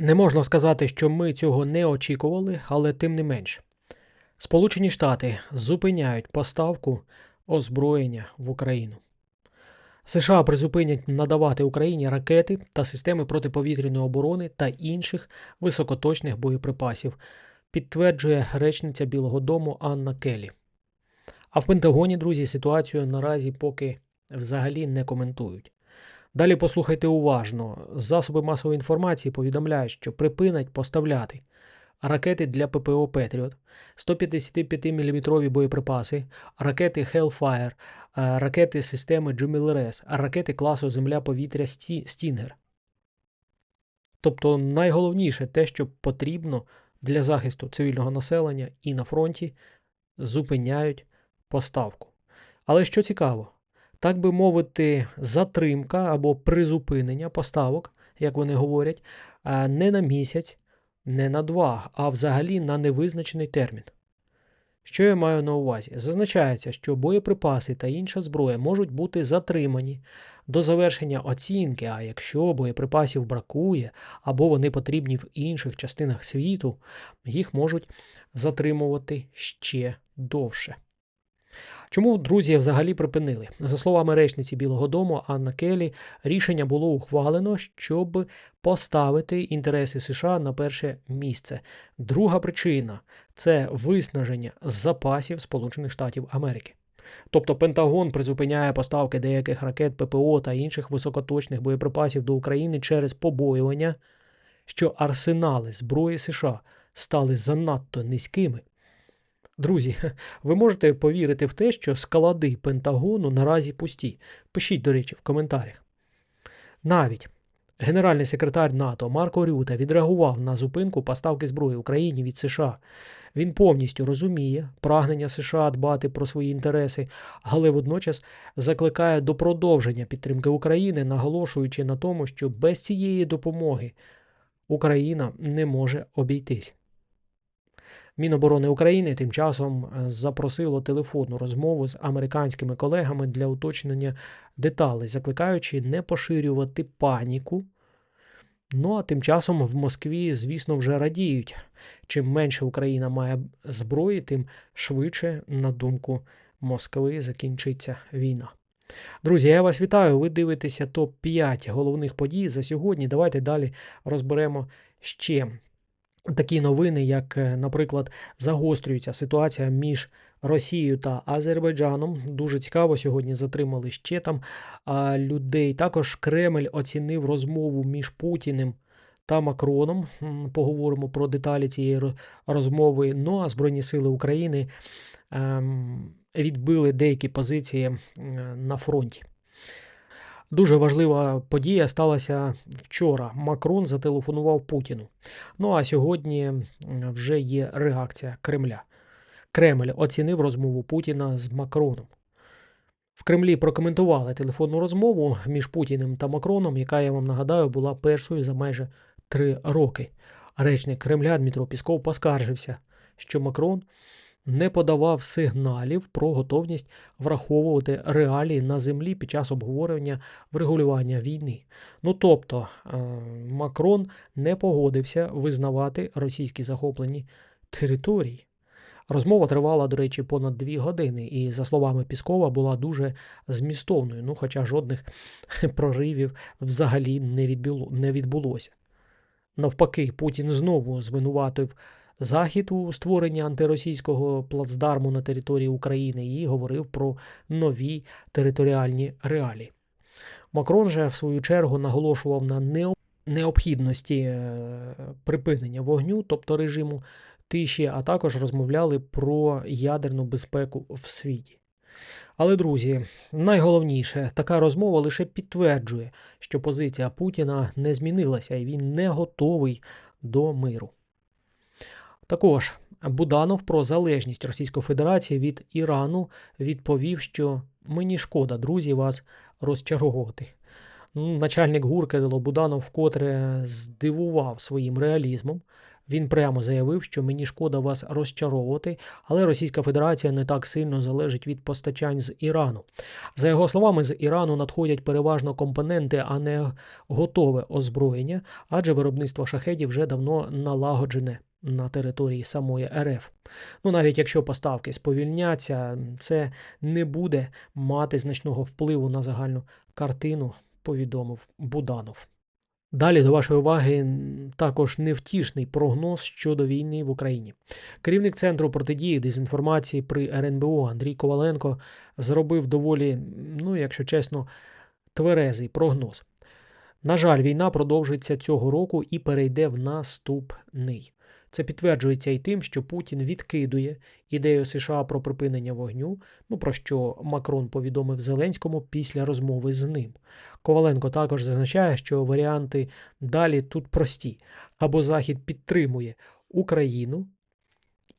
Не можна сказати, що ми цього не очікували, але тим не менш. Сполучені Штати зупиняють поставку озброєння в Україну. США призупинять надавати Україні ракети та системи протиповітряної оборони та інших високоточних боєприпасів, підтверджує речниця Білого Дому Анна Келлі. А в Пентагоні, друзі, ситуацію наразі поки взагалі не коментують. Далі послухайте уважно. Засоби масової інформації повідомляють, що припинять поставляти ракети для ППО Петріот, 155-мм боєприпаси, ракети Hellfire, е, ракети системи GMLRS, ракети класу Земля-повітря Стінгер. Тобто найголовніше те, що потрібно для захисту цивільного населення і на фронті, зупиняють поставку. Але що цікаво, так би мовити, затримка або призупинення поставок, як вони говорять, не на місяць, не на два, а взагалі на невизначений термін. Що я маю на увазі? Зазначається, що боєприпаси та інша зброя можуть бути затримані до завершення оцінки, а якщо боєприпасів бракує або вони потрібні в інших частинах світу, їх можуть затримувати ще довше. Чому друзі взагалі припинили? За словами речниці Білого Дому Анна Келі, рішення було ухвалено, щоб поставити інтереси США на перше місце. Друга причина це виснаження запасів Сполучених Штатів Америки. Тобто Пентагон призупиняє поставки деяких ракет ППО та інших високоточних боєприпасів до України через побоювання, що арсенали зброї США стали занадто низькими Друзі, ви можете повірити в те, що склади Пентагону наразі пусті. Пишіть, до речі, в коментарях. Навіть генеральний секретар НАТО Марко Рюта відреагував на зупинку поставки зброї Україні від США. Він повністю розуміє прагнення США дбати про свої інтереси, але водночас закликає до продовження підтримки України, наголошуючи на тому, що без цієї допомоги Україна не може обійтись. Міноборони України тим часом е, запросило телефонну розмову з американськими колегами для уточнення деталей, закликаючи не поширювати паніку. Ну а тим часом в Москві, звісно, вже радіють. Чим менше Україна має зброї, тим швидше, на думку Москви, закінчиться війна. Друзі, я вас вітаю. Ви дивитеся топ-5 головних подій за сьогодні. Давайте далі розберемо ще такі новини, як, е, наприклад, загострюється ситуація між Росією та Азербайджаном. Дуже цікаво, сьогодні затримали ще там людей. Також Кремль оцінив розмову між Путіним. Та Макроном поговоримо про деталі цієї розмови. Ну а Збройні Сили України ем, відбили деякі позиції на фронті. Дуже важлива подія сталася вчора. Макрон зателефонував Путіну. Ну а сьогодні вже є реакція Кремля. Кремль оцінив розмову Путіна з Макроном. В Кремлі прокоментували телефонну розмову між Путіним та Макроном, яка, я вам нагадаю, була першою за майже три роки. Речник Кремля Дмитро Пісков поскаржився, що Макрон не подавав сигналів про готовність враховувати реалії на землі під час обговорення врегулювання війни. Ну тобто е, Макрон не погодився визнавати російські захоплені території. Розмова тривала, до речі, понад дві години, і, за словами Піскова, була дуже змістовною, ну хоча жодних проривів взагалі не відбулося. Навпаки, Путін знову звинуватив Захід у створенні антиросійського плацдарму на території України і говорив про нові територіальні реалії. Макрон же, в свою чергу, наголошував на необхідності е, припинення вогню, тобто режиму тиші, а також розмовляли про ядерну безпеку в світі. Але, друзі, найголовніше, така розмова лише підтверджує, що позиція Путіна не змінилася і він не готовий до миру. Також Буданов про залежність Російської Федерації від Ірану відповів, що мені шкода, друзі, вас розчаровувати. Ну, начальник ГУР Кирило Буданов вкотре здивував своїм реалізмом. Він прямо заявив, що мені шкода вас розчаровувати, але Російська Федерація не так сильно залежить від постачань з Ірану. За його словами, з Ірану надходять переважно компоненти, а не готове озброєння, адже виробництво шахедів вже давно налагоджене на території самої РФ. Ну, навіть якщо поставки сповільняться, це не буде мати значного впливу на загальну картину, повідомив Буданов. Далі до вашої уваги також невтішний прогноз щодо війни в Україні. Керівник центру протидії дезінформації при РНБО Андрій Коваленко зробив доволі, ну, якщо чесно, тверезий прогноз. На жаль, війна продовжиться цього року і перейде в наступний. Це підтверджується і тим, що Путін відкидує ідею США про припинення вогню, ну про що Макрон повідомив Зеленському після розмови з ним. Коваленко також зазначає, що варіанти далі тут прості: або Захід підтримує Україну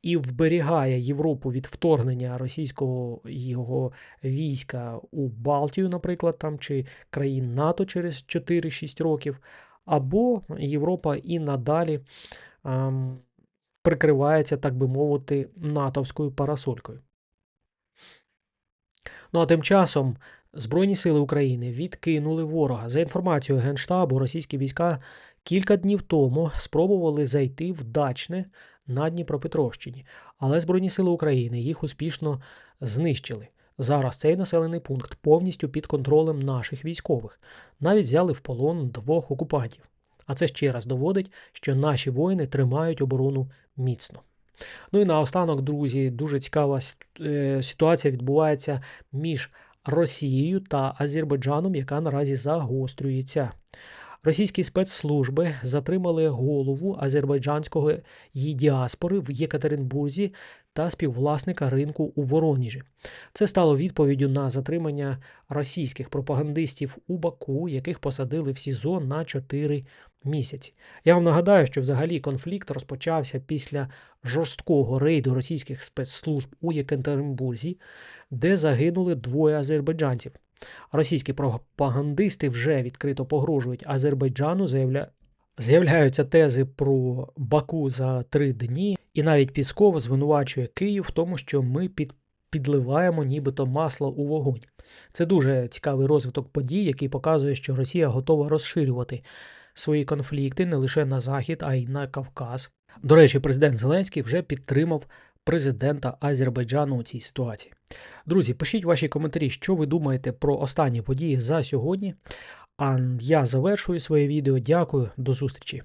і вберігає Європу від вторгнення російського його війська у Балтію, наприклад, там чи країн НАТО через 4-6 років, або Європа і надалі прикривається, так би мовити, натовською парасолькою. Ну а тим часом Збройні сили України відкинули ворога. За інформацією Генштабу, російські війська кілька днів тому спробували зайти в Дачне на Дніпропетровщині, але Збройні сили України їх успішно знищили. Зараз цей населений пункт повністю під контролем наших військових. Навіть взяли в полон двох окупантів. А це ще раз доводить, що наші воїни тримають оборону міцно. Ну і наостанок, друзі, дуже цікава е, ситуація відбувається між Росією та Азербайджаном, яка наразі загострюється. Російські спецслужби затримали голову азербайджанського її діаспори в Єкатеринбурзі та співвласника ринку у Вороніжі. Це стало відповіддю на затримання російських пропагандистів у Баку, яких посадили в СІЗО на 4 місяці. Я вам нагадаю, що взагалі конфлікт розпочався після жорсткого рейду російських спецслужб у Єкатеринбурзі, де загинули двоє азербайджанців. Російські пропагандисти вже відкрито погрожують Азербайджану, заявля... з'являються тези про Баку за три дні, і навіть Пісков звинувачує Київ в тому, що ми під... підливаємо нібито масло у вогонь. Це дуже цікавий розвиток подій, який показує, що Росія готова розширювати свої конфлікти не лише на Захід, а й на Кавказ. До речі, президент Зеленський вже підтримав президента Азербайджану у цій ситуації. Друзі, пишіть ваші коментарі, що ви думаєте про останні події за сьогодні. А я завершую своє відео. Дякую, до зустрічі.